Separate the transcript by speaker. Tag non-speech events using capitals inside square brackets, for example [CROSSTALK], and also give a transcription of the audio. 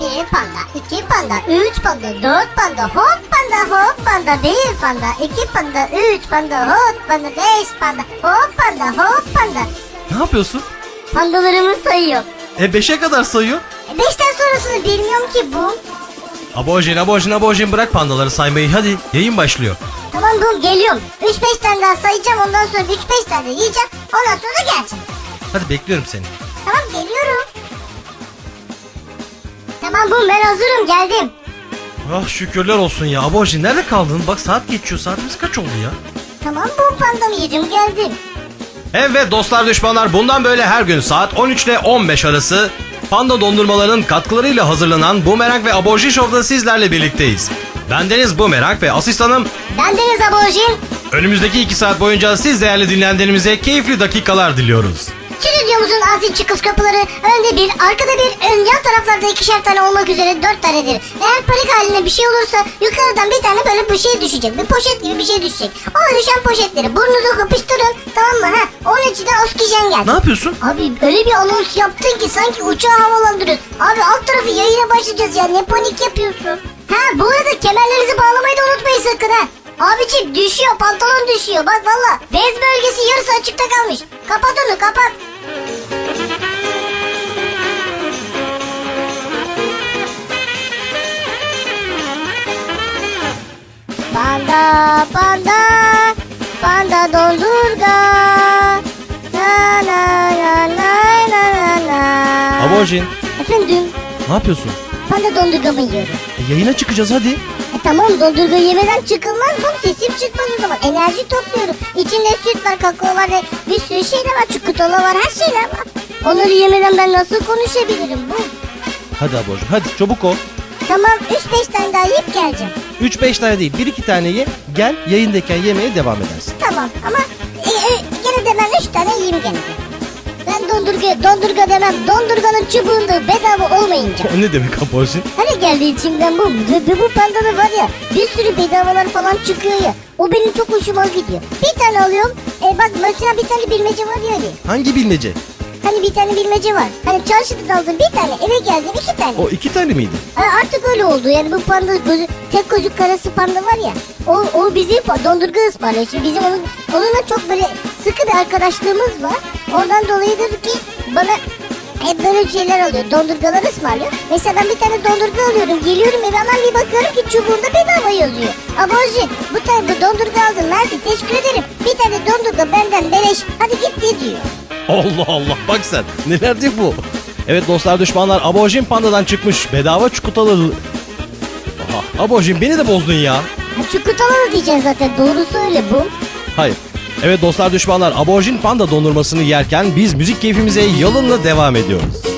Speaker 1: Bir panda, iki panda, üç panda, dört panda, hop panda, hop panda, bir panda, iki panda, üç panda, hop panda, beş panda, hop panda, hop panda.
Speaker 2: Ne yapıyorsun?
Speaker 1: Pandalarımı sayıyor.
Speaker 2: E 5'e kadar sayıyor.
Speaker 1: E, beşten sonrasını bilmiyorum ki bu.
Speaker 2: Abojin, abojin, abojin bırak pandaları saymayı hadi. Yayın başlıyor.
Speaker 1: Tamam bu geliyorum. Üç beş tane daha sayacağım ondan sonra üç beş tane yiyeceğim. Ondan sonra da geleceğim.
Speaker 2: Hadi bekliyorum seni.
Speaker 1: Tamam geliyorum. Tamam bu ben hazırım geldim.
Speaker 2: Ah şükürler olsun ya. Abojin nerede kaldın? Bak saat geçiyor. Saatimiz kaç oldu ya?
Speaker 1: Tamam bu pandamı yedim geldim.
Speaker 2: Evet dostlar düşmanlar bundan böyle her gün saat 13 ile 15 arası Panda dondurmalarının katkılarıyla hazırlanan Boomerang ve Aborjin Show'da sizlerle birlikteyiz. Bendeniz Boomerang ve asistanım
Speaker 1: Ben Deniz Aborjin.
Speaker 2: önümüzdeki 2 saat boyunca siz değerli dinleyenlerimize keyifli dakikalar diliyoruz.
Speaker 1: Stüdyomuzun ağzı çıkış kapıları önde bir, arkada bir, ön yan taraflarda ikişer tane olmak üzere dört tanedir. Eğer panik halinde bir şey olursa yukarıdan bir tane böyle bir şey düşecek. Bir poşet gibi bir şey düşecek. O düşen poşetleri burnunuza kapıştırın tamam mı? Ha? Onun içine oksijen gel.
Speaker 2: Ne yapıyorsun?
Speaker 1: Abi öyle bir anons yaptın ki sanki uçağı havalandırıyorsun. Abi alt tarafı yayına başlayacağız ya ne panik yapıyorsun. Ha bu arada kemerlerinizi bağlamayı da unutmayın sakın ha. Abicim düşüyor pantolon düşüyor bak valla. Bez bölgesi yarısı açıkta kalmış. Kapat onu kapat. Panda panda panda dondurga na na na na na na
Speaker 2: Aborjin
Speaker 1: Efendim
Speaker 2: ne yapıyorsun?
Speaker 1: panda dondurgamı yiyorum.
Speaker 2: E, yayına çıkacağız hadi.
Speaker 1: E tamam dondurga yemeden çıkılmaz bu sesim çıkmaz o zaman enerji topluyorum. İçinde süt var kakao var ve bir sürü şeyler var çikolata var her şeyler var. Onları yemeden ben nasıl konuşabilirim bu?
Speaker 2: Hadi Aborjin hadi çabuk ol.
Speaker 1: Tamam 3-5 tane daha yiyip geleceğim.
Speaker 2: 3-5 tane değil 1-2 tane ye gel yayındayken yemeye devam edersin.
Speaker 1: Tamam ama e, e, gene de ben 3 tane yiyeyim gene de. Ben dondurga, dondurga demem. Dondurganın çubuğunda bedava olmayınca.
Speaker 2: O [LAUGHS] ne demek Aborjin?
Speaker 1: Hani geldi içimden bu. Ve ve bu pandada var ya bir sürü bedavalar falan çıkıyor ya. O benim çok hoşuma gidiyor. Bir tane alıyorum. E bak mesela bir tane bilmece var ya hani.
Speaker 2: Hangi bilmece?
Speaker 1: Hani bir tane bilmece var. Hani çarşıda aldım bir tane eve geldim iki tane.
Speaker 2: O iki tane miydi?
Speaker 1: Ha, artık öyle oldu yani bu panda gözü, tek gözü karası panda var ya. O, o bizi dondurga ısmarlıyor. Şimdi bizim onun, onunla çok böyle sıkı bir arkadaşlığımız var. Ondan dolayıdır ki bana hep böyle şeyler alıyor. Dondurgalar ısmarlıyor. Mesela ben bir tane dondurga alıyorum. Geliyorum eve hemen bir bakıyorum ki çubuğunda bedava yazıyor. Aborjin bu tane bu dondurga aldın. Nerede? Teşekkür ederim. Bir tane dondurga benden beleş. Hadi git de diyor.
Speaker 2: Allah Allah bak sen neler diyor bu. Evet dostlar düşmanlar aborjin pandadan çıkmış bedava çikolatalı... Aha, aborjin beni de bozdun ya.
Speaker 1: Çikolatalı diyeceksin zaten. Doğrusu öyle bu.
Speaker 2: Hayır. Evet dostlar düşmanlar aborjin panda dondurmasını yerken biz müzik keyfimize yalınla devam ediyoruz.